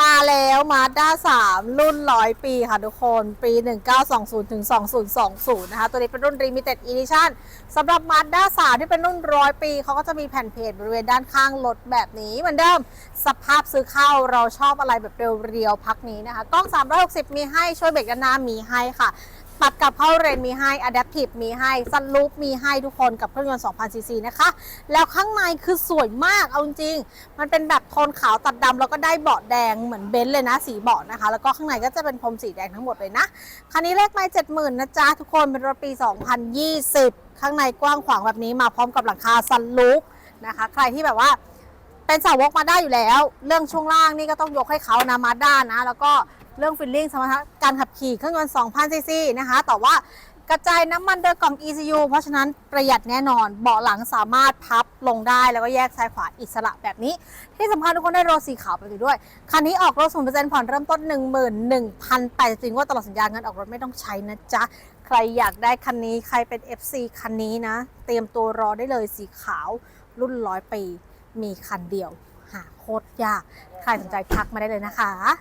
มาแล้วมาด้าสามรุ่นร้อยปีค่ะทุกคน ปี 1920ถึง2020 นะคะ ตัวนี้เป็นรุ่น Limited Edition สำหรับมาด้าสามที่เป็นรุ่นร้อยปี เขาก็จะมีแผ่นเพจบริเวณด้านข้างรถแบบนี้เหมือนเดิม สภาพซื้อเข้าเราชอบอะไรแบบเรียวๆพักนี้นะคะ กล้อง 360 มีให้ช่วยเบรกด้านหน้ามีให้ค่ะ ปัดกับเข้าเรนมีให้ Adaptive มีให้ซันลูปมีให้ทุกคนกับเครื่องยนต์ 2,000 ซีซีนะคะ แล้วข้างในคือสวยมาก เอาจริง มันเป็นแบบโทนขาวตัดดำแล้วก็ได้เบาะแดงเหมือนเบนซ์เลยนะ สีเบาะนะคะ แล้วก็ข้างในก็จะเป็นพรมสีแดงทั้งหมดเลยนะ คันนี้เลขไม่70,000นะจ๊ะทุกคน เป็นรถปี 2020 ข้างในกว้างขวางแบบนี้มาพร้อมกับหลังคาซันลูปนะคะ ใครที่แบบว่าเป็นสาวกมาได้อยู่แล้ว เรื่องช่วงล่างนี่ก็ต้องยกให้เขานะมาด้านะแล้วก็ เรื่องฟิลลิ่งสมรรถการขับขี่เครื่องยนต์ 2,000 ซีซีนะคะ แต่ว่ากระจายน้ำมันโดยกล่อง ECU เพราะฉะนั้นประหยัดแน่นอน เบาะหลังสามารถพับลงได้แล้วก็แยกซ้ายขวาอิสระแบบนี้ ที่สำคัญทุกคนได้โรถสีขาวไปด้วย คันนี้ออกรถ 0%ผ่อนเริ่มต้น 11,000จริงว่าตลอดสัญญาเงินออกรถไม่ต้องใช้นะจ๊ะ ใครอยากได้คันนี้ใครเป็น FC คันนี้นะ เตรียมตัวรอได้เลยสีขาวรุ่นร้อยปี มีคันเดียว หาโคตรยาก ใครสนใจทักมาได้เลยนะคะ